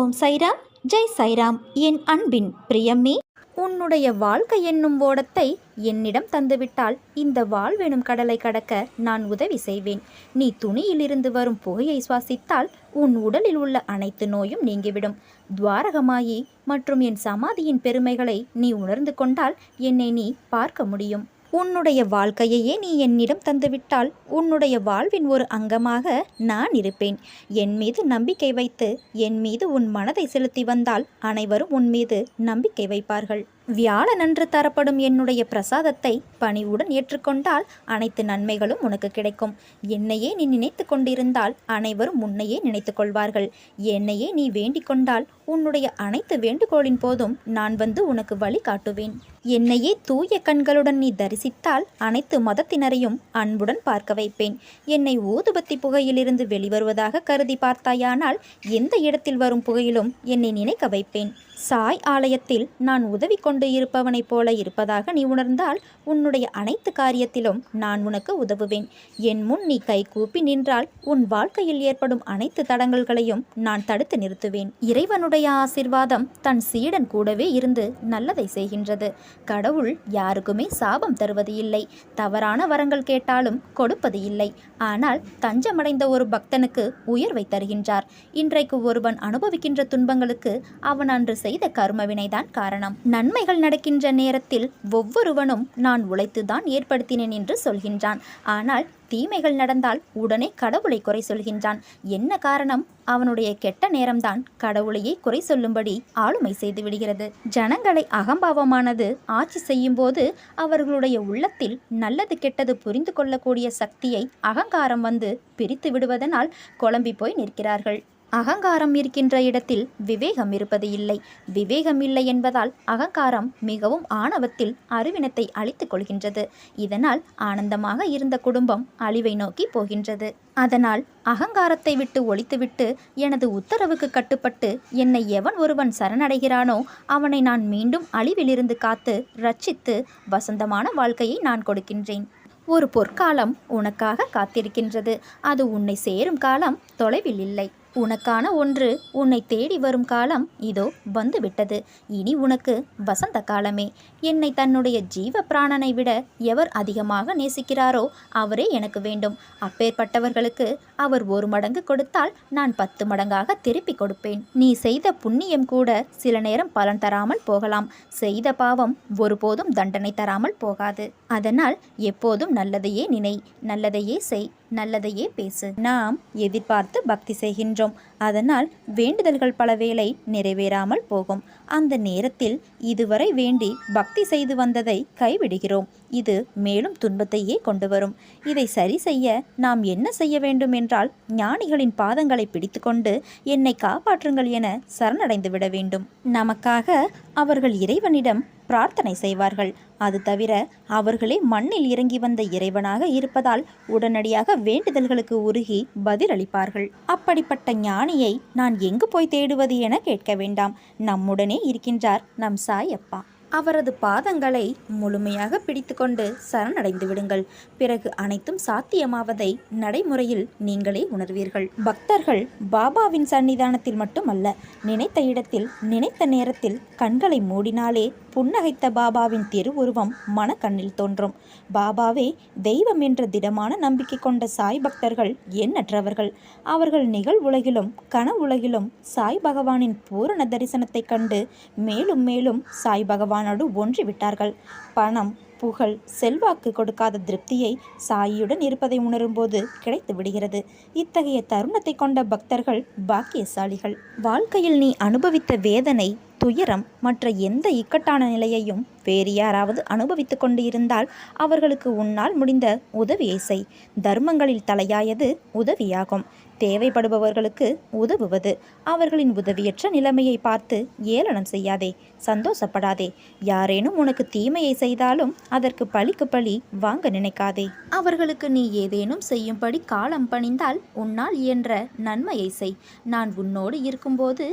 ஓம் சைராம் ஜெய் சைராம். என் அன்பின் பிரியம்மே உன்னுடைய வாழ்க்கை என்னும் ஓடத்தை என்னிடம் தந்துவிட்டால் இந்த வாழ்வெனும் கடலை கடக்க நான் உதவி செய்வேன். நீ துணியிலிருந்து வரும் புகையை சுவாசித்தால் உன் உடலில் உள்ள அனைத்து நோயும் நீங்கிவிடும். துவாரகமாயி மற்றும் என் சமாதியின் பெருமைகளை நீ உணர்ந்து கொண்டால் என்னை நீ பார்க்க முடியும். உன்னுடைய வாழ்க்கையையே நீ என்னிடம் தந்துவிட்டால் உன்னுடைய வாழ்வின் ஒரு அங்கமாக நான் இருப்பேன். என் மீது நம்பிக்கை வைத்து என் மீது உன் மனதை செலுத்தி வந்தால் அனைவரும் உன் மீது நம்பிக்கை வைப்பார்கள். வியாழனன்று தரப்படும் என்னுடைய பிரசாதத்தை பணிவுடன் ஏற்றுக்கொண்டால் அனைத்து நன்மைகளும் உனக்கு கிடைக்கும். என்னையே நீ நினைத்து கொண்டிருந்தால் அனைவரும் உன்னையே நினைத்து கொள்வார்கள். என்னையே நீ வேண்டிக் கொண்டால் உன்னுடைய அனைத்து வேண்டுகோளின் போதும் நான் வந்து உனக்கு வழி காட்டுவேன். என்னையே தூய கண்களுடன் நீ தரிசித்தால் அனைத்து மதத்தினரையும் அன்புடன் பார்க்க வைப்பேன். என்னை ஊதுபத்தி புகையிலிருந்து வெளிவருவதாக கருதி பார்த்தாயானால் எந்த இடத்தில் வரும் புகையிலும் என்னை நினைக்க வைப்பேன். சாய் ஆலயத்தில் நான் உதவி கொண்டு இருப்பவனைப் போல இருப்பதாக நீ உணர்ந்தால் உன்னுடைய அனைத்து காரியத்திலும் நான் உனக்கு உதவுவேன். என் முன் நீ கை கூப்பி நின்றால் உன் வாழ்க்கையில் ஏற்படும் அனைத்து தடங்கல்களையும் நான் தடுத்து நிறுத்துவேன். இறைவனுடைய ஆசிர்வாதம் தன் சீடன் கூடவே இருந்து நல்லதை செய்கின்றது. கடவுள் யாருக்குமே சாபம் தருவது இல்லை. தவறான வரங்கள் கேட்டாலும் கொடுப்பது இல்லை. ஆனால் தஞ்சமடைந்த ஒரு பக்தனுக்கு உயர்வை தருகின்றார். இன்றைக்கு ஒருவன் அனுபவிக்கின்ற துன்பங்களுக்கு அவன் அன்று செய்த கர்மவினைதான் காரணம். நன்மைகள் நடக்கின்ற நேரத்தில் ஒவ்வொருவனும் நான் உழைத்துதான் ஏற்படுத்தினேன் என்று சொல்கின்றான். ஆனால் தீமைகள் நடந்தால் உடனே கடவுளை குறை சொல்கின்றான். என்ன காரணம்? அவனுடைய கெட்ட நேரம்தான் கடவுளையே குறை சொல்லும்படி ஆளுமை செய்து விடுகிறது. ஜனங்களை அகம்பாவமானது ஆட்சி செய்யும்போது அவர்களுடைய உள்ளத்தில் நல்லது கெட்டது புரிந்து கொள்ளக்கூடிய சக்தியை அகங்காரம் வந்து பிரித்து விடுவதனால் குழம்பி போய் நிற்கிறார்கள். அகங்காரம் இருக்கின்ற இடத்தில் விவேகம் இருப்பது இல்லை. விவேகம் இல்லை என்பதால் அகங்காரம் மிகவும் ஆணவத்தில் அறிவினத்தை அழித்துக் கொள்கின்றது. இதனால் ஆனந்தமாக இருந்த குடும்பம் அழிவை நோக்கி போகின்றது. அதனால் அகங்காரத்தை விட்டு ஒழித்துவிட்டு எனது உத்தரவுக்கு கட்டுப்பட்டு என்னை எவன் ஒருவன் சரணடைகிறானோ அவனை நான் மீண்டும் அழிவிலிருந்து காத்து ரட்சித்து வசந்தமான வாழ்க்கையை நான் கொடுக்கின்றேன். ஒரு பொற்காலம் உனக்காக காத்திருக்கின்றது. அது உன்னை சேரும் காலம் தொலைவில் இல்லை. உனக்கான ஒன்று உன்னை தேடி வரும் காலம் இதோ வந்துவிட்டது. இனி உனக்கு வசந்த காலமே. என்னை தன்னுடைய ஜீவ பிராணனை விட எவர் அதிகமாக நேசிக்கிறாரோ அவரே எனக்கு வேண்டும். அப்பேற்பட்டவர்களுக்கு அவர் ஒரு மடங்கு கொடுத்தால் நான் பத்து மடங்காக திருப்பி கொடுப்பேன். நீ செய்த புண்ணியம் கூட சில நேரம் பலன் தராமல் போகலாம். செய்த பாவம் ஒருபோதும் தண்டனை தராமல் போகாது. அதனால் எப்போதும் நல்லதையே நினை நல்லதையே செய். நல்லதையே பேசு. நாம் எதிர்பார்த்து பக்தி செய்கின்றோம். அதனால் வேண்டுதல்கள் பல வேளை நிறைவேறாமல் போகும். அந்த நேரத்தில் இதுவரை வேண்டி பக்தி செய்து வந்ததை கைவிடுகிறோம். இது மேலும் துன்பத்தையே கொண்டு வரும் இதை சரி செய்ய நாம் என்ன செய்ய வேண்டும் என்றால் ஞானிகளின் பாதங்களை பிடித்துக்கொண்டு என்னை காப்பாற்றுங்கள் என சரணடைந்து விட வேண்டும். நமக்காக அவர்கள் இறைவனிடம் பிரார்த்தனை செய்வார்கள். அது தவிர அவர்களே மண்ணில் இறங்கி வந்த இறைவனாக இருப்பதால் உடனடியாக வேண்டுதல்களுக்கு உருகி பதிலளிப்பார்கள். அப்படிப்பட்ட ஞானியை நான் எங்கு போய் தேடுவது என கேட்க வேண்டாம். நம்முடனே இருக்கின்றார் நம் சாயப்பா. அவரது பாதங்களை முழுமையாக பிடித்துக்கொண்டு சரணடைந்து விடுங்கள். பிறகு அனைத்தும் சாத்தியமாவதை நடைமுறையில் நீங்களே உணர்வீர்கள். பக்தர்கள் பாபாவின் சன்னிதானத்தில் மட்டுமல்ல நினைத்த இடத்தில் நினைத்த நேரத்தில் கண்களை மூடினாலே புன்னகைத்த பாபாவின் திருவுருவம் மனக்கண்ணில் தோன்றும். பாபாவே தெய்வம் என்ற திடமான நம்பிக்கை கொண்ட சாய் பக்தர்கள் எண்ணற்றவர்கள். அவர்கள் நிகழ்வுலகிலும் கனவுலகிலும் சாய் பகவானின் பூரண தரிசனத்தைக் கண்டு மேலும் மேலும் சாய் பகவானோடு ஒன்றிவிட்டார்கள். பணம் புகழ் செல்வாக்கு கொடுக்காத திருப்தியை சாயியுடன் இருப்பதை உணரும்போது கிடைத்து விடுகிறது. இத்தகைய தருணத்தை கொண்ட பக்தர்கள் பாக்கியசாலிகள். வாழ்க்கையில் நீ அனுபவித்த வேதனை துயரம் மற்ற எந்த இக்கட்டான நிலையையும் வேறு யாராவது அனுபவித்து கொண்டு இருந்தால் அவர்களுக்கு உன்னால் முடிந்த உதவியை செய். தர்மங்களில் தலையாயது உதவியாகும். தேவைப்படுபவர்களுக்கு உதவுவது. அவர்களின் உதவியற்ற நிலைமையை பார்த்து ஏளனம் செய்யாதே சந்தோஷப்படாதே. யாரேனும் உனக்கு தீமையை செய்தாலும் அதற்கு பழிக்கு பழி வாங்க நினைக்காதே. அவர்களுக்கு நீ ஏதேனும் செய்யும்படி காலம் பணிந்தால் உன்னால் இயன்ற நன்மையை செய். நான் உன்னோடு இருக்கும்போது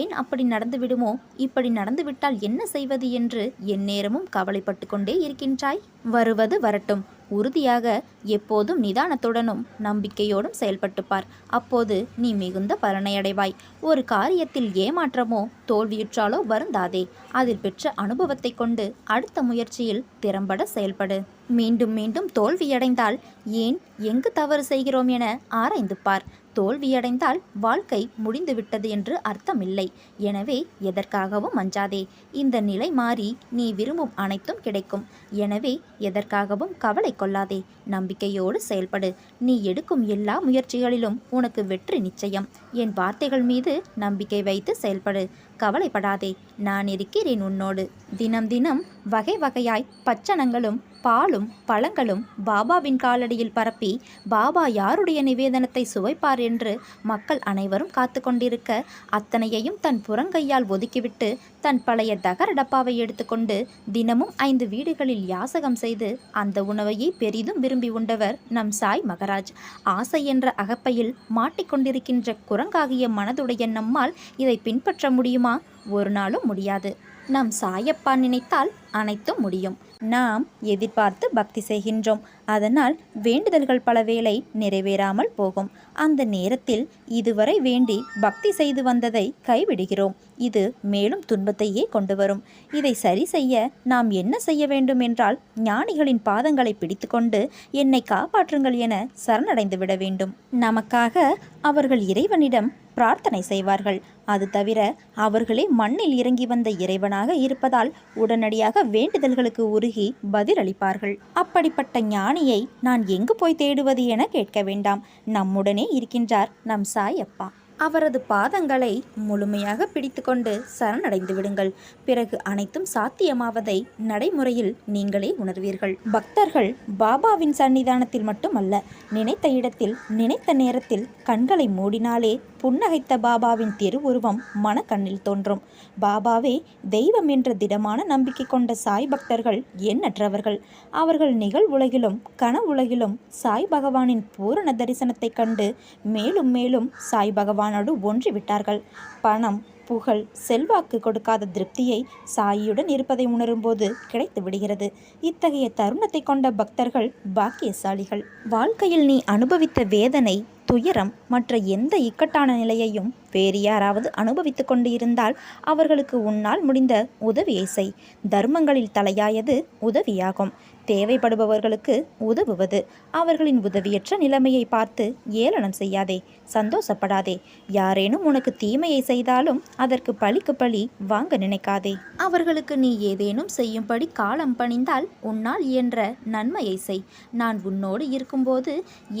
ஏன் அப்படி நடந்துவிடுமோ இப்படி நடந்துவிட்டால் என்ன செய்வது என்று எந்நேரமும் கவலைப்பட்டு கொண்டே இருக்கின்றாய். வருவது வரட்டும். உறுதியாக எப்போதும் நிதானத்துடனும் நம்பிக்கையோடும் செயல்பட்டுப்பார். அப்போது நீ மிகுந்த பலனையடைவாய். ஒரு காரியத்தில் ஏமாற்றமோ தோல்வியுற்றாலோ வருந்தாதே. அதில் பெற்ற அனுபவத்தை கொண்டு அடுத்த முயற்சியில் திறம்பட செயல்படு. மீண்டும் மீண்டும் தோல்வியடைந்தால் ஏன் எங்கு தவறு செய்கிறோம் என ஆராய்ந்து பார். தோல்வியடைந்தால் வாழ்க்கை முடிந்துவிட்டது என்று அர்த்தமில்லை. எனவே எதற்காகவும் அஞ்சாதே. இந்த நிலை மாறி நீ விரும்பும் அனைத்தும் கிடைக்கும். எனவே எதற்காகவும் கவலை கொள்ளாதே. நம்பிக்கையோடு செயல்படு. நீ எடுக்கும் எல்லா முயற்சிகளிலும் உனக்கு வெற்றி நிச்சயம். என் வார்த்தைகள் மீது நம்பிக்கை வைத்து செயல்படு. கவலைப்படாதே நான் இருக்கிறேன் உன்னோடு. தினம் தினம் வகை வகையாய் பச்சனங்களும் பாலும் பழங்களும் பாபாவின் காலடியில் பரப்பி பாபா யாருடைய நிவேதனத்தை சுவைப்பார் என்று மக்கள் அனைவரும் காத்து கொண்டிருக்க அத்தனையையும் தன் புறங்கையால் ஒதுக்கிவிட்டு தன் பழைய தகர டப்பாவை எடுத்துக்கொண்டு தினமும் ஐந்து வீடுகளில் யாசகம் செய்து அந்த உணவையே பெரிதும் விரும்பி உண்டவர் நம் சாய் மகராஜ். ஆசை என்ற அகப்பையில் மாட்டிக்கொண்டிருக்கின்ற குரங்காகிய மனதுடைய நம்மால் இதை பின்பற்ற முடியுமா? ஒரு நாளும் முடியாது. நம் சாயப்பா நினைத்தால் அனைத்தும் முடியும். நாம் எதிர்பார்த்து பக்தி செய்கின்றோம். அதனால் வேண்டுதல்கள் பல வேளை நிறைவேறாமல் போகும். அந்த நேரத்தில் இதுவரை வேண்டி பக்தி செய்து வந்ததை கைவிடுகிறோம். இது மேலும் துன்பத்தையே கொண்டு வரும் இதை சரி செய்ய நாம் என்ன செய்ய வேண்டும் என்றால் ஞானிகளின் பாதங்களை பிடித்துக்கொண்டு என்னை காப்பாற்றுங்கள் என சரணடைந்து விட வேண்டும். நமக்காக அவர்கள் இறைவனிடம் பிரார்த்தனை செய்வார்கள். அது தவிர அவர்களே மண்ணில் இறங்கி வந்த இறைவனாக இருப்பதால் உடனடியாக வேண்டுதல்களுக்கு உருகி பதிலளிப்பார்கள். அப்படிப்பட்ட ஞானியை நான் எங்கு போய் தேடுவது என கேட்க வேண்டாம். நம்முடனே இருக்கின்றார் நம் சாய் அப்பா அவரது பாதங்களை முழுமையாக பிடித்துக்கொண்டு சரணடைந்து விடுங்கள். பிறகு அனைத்தும் சாத்தியமாவதை நடைமுறையில் நீங்களே உணர்வீர்கள். பக்தர்கள் பாபாவின் சன்னிதானத்தில் மட்டுமல்ல நினைத்த இடத்தில் நினைத்த நேரத்தில் கண்களை மூடினாலே புன்னகைத்த பாபாவின் திருவுருவம் மனக்கண்ணில் தோன்றும். பாபாவே தெய்வம் என்ற திடமான நம்பிக்கை கொண்ட சாய் பக்தர்கள் எண்ணற்றவர்கள். அவர்கள் நிகழ்வுலகிலும் கனவுலகிலும் சாய் பகவானின் பூரண தரிசனத்தைக் கண்டு மேலும் மேலும் சாய் பகவானோடு ஒன்றிவிட்டார்கள். பணம் புகழ் செல்வாக்கு கொடுக்காத திருப்தியை சாயியுடன் இருப்பதை உணரும்போது கிடைத்து விடுகிறது. இத்தகைய தருணத்தை கொண்ட பக்தர்கள் பாக்கியசாலிகள். வாழ்க்கையில் நீ அனுபவித்த வேதனை துயரம் மற்ற எந்த இக்கட்டான நிலையையும் வேறு யாராவது அனுபவித்து கொண்டு இருந்தால் அவர்களுக்கு உன்னால் முடிந்த உதவியை செய். தர்மங்களில் தலையாயது உதவியாகும். தேவைப்படுபவர்களுக்கு உதவுவது. அவர்களின் உதவியற்ற நிலைமையை பார்த்து ஏளனம் செய்யாதே சந்தோஷப்படாதே. யாரேனும் உனக்கு தீமையை செய்தாலும் அதற்கு பழிக்கு பழி வாங்க நினைக்காதே. அவர்களுக்கு நீ ஏதேனும் செய்யும்படி காலம் பணிந்தால் உன்னால் இயன்ற நன்மையை செய். நான் உன்னோடு இருக்கும்போது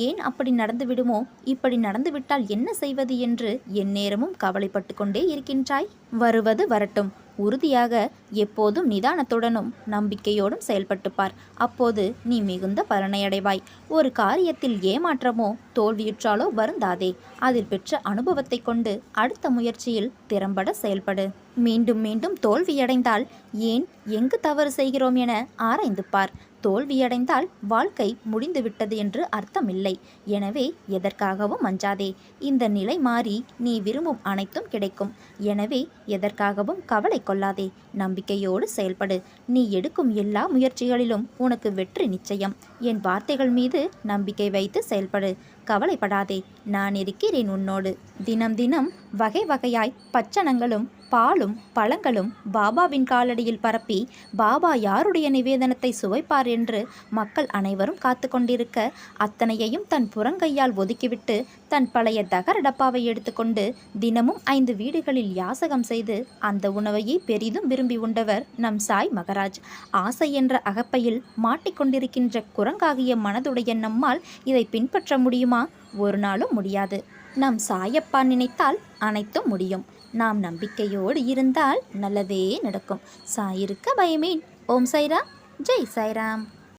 ஏன் அப்படி நடந்துவிடுமோ இப்படி நடந்துவிட்டால் என்ன செய்வது என்று எந்நேரமும் கவலைப்பட்டு கொண்டே இருக்கின்றாய். வருவது வரட்டும். உறுதியாக எப்போதும் நிதானத்துடனும் நம்பிக்கையோடும் செயல்பட்டு பார் அப்போது நீ மிகுந்த பலனையடைவாய். ஒரு காரியத்தில் ஏமாற்றமோ தோல்வியுற்றாலோ வருந்தாதே. அதில் பெற்ற அனுபவத்தை கொண்டு அடுத்த முயற்சியில் திறம்பட செயல்படு. மீண்டும் மீண்டும் தோல்வியடைந்தால் ஏன் எங்கு தவறு செய்கிறோம் என ஆராய்ந்து பார். தோல்வியடைந்தால் வாழ்க்கை முடிந்துவிட்டது என்று அர்த்தமில்லை. எனவே எதற்காகவும் அஞ்சாதே. இந்த நிலை மாறி நீ விரும்பும் அனைத்தும் கிடைக்கும். எனவே எதற்காகவும் கவலை கொள்ளாதே. நம்பிக்கையோடு செயல்படு. நீ எடுக்கும் எல்லா முயற்சிகளிலும் உனக்கு வெற்றி நிச்சயம். என் வார்த்தைகள் மீது நம்பிக்கை வைத்து செயல்படு. கவலைப்படாதே. நான் இருக்கிறேன் உன்னோடு. தினம் தினம் வகை வகையாய் பச்சனங்களும் பாலும் பழங்களும் பாபாவின் காலடியில் பரப்பி பாபா யாருடைய நிவேதனத்தை சுவைப்பார் என்று மக்கள் அனைவரும் காத்து கொண்டிருக்க அத்தனையையும் தன் புறங்கையால் ஒதுக்கிவிட்டு தன் பழைய தகர டப்பாவை எடுத்துக்கொண்டு தினமும் ஐந்து வீடுகளில் யாசகம் செய்து அந்த உணவையே பெரிதும் விரும்பி உண்டவர் நம் சாய் மகராஜ். ஆசை என்ற அகப்பையில் மாட்டிக்கொண்டிருக்கின்ற குரங்காகிய மனதுடைய நம்மால் இதை பின்பற்ற முடியுமா? ஒரு நாளும் முடியாது. நம் சாயப்பா நினைத்தால் அனைத்தும் முடியும். நாம் நம்பிக்கையோடு இருந்தால் நல்லதே நடக்கும். சாயிருக்க பயமேன். ஓம் சைராம் ஜெய் சாய்ராம்.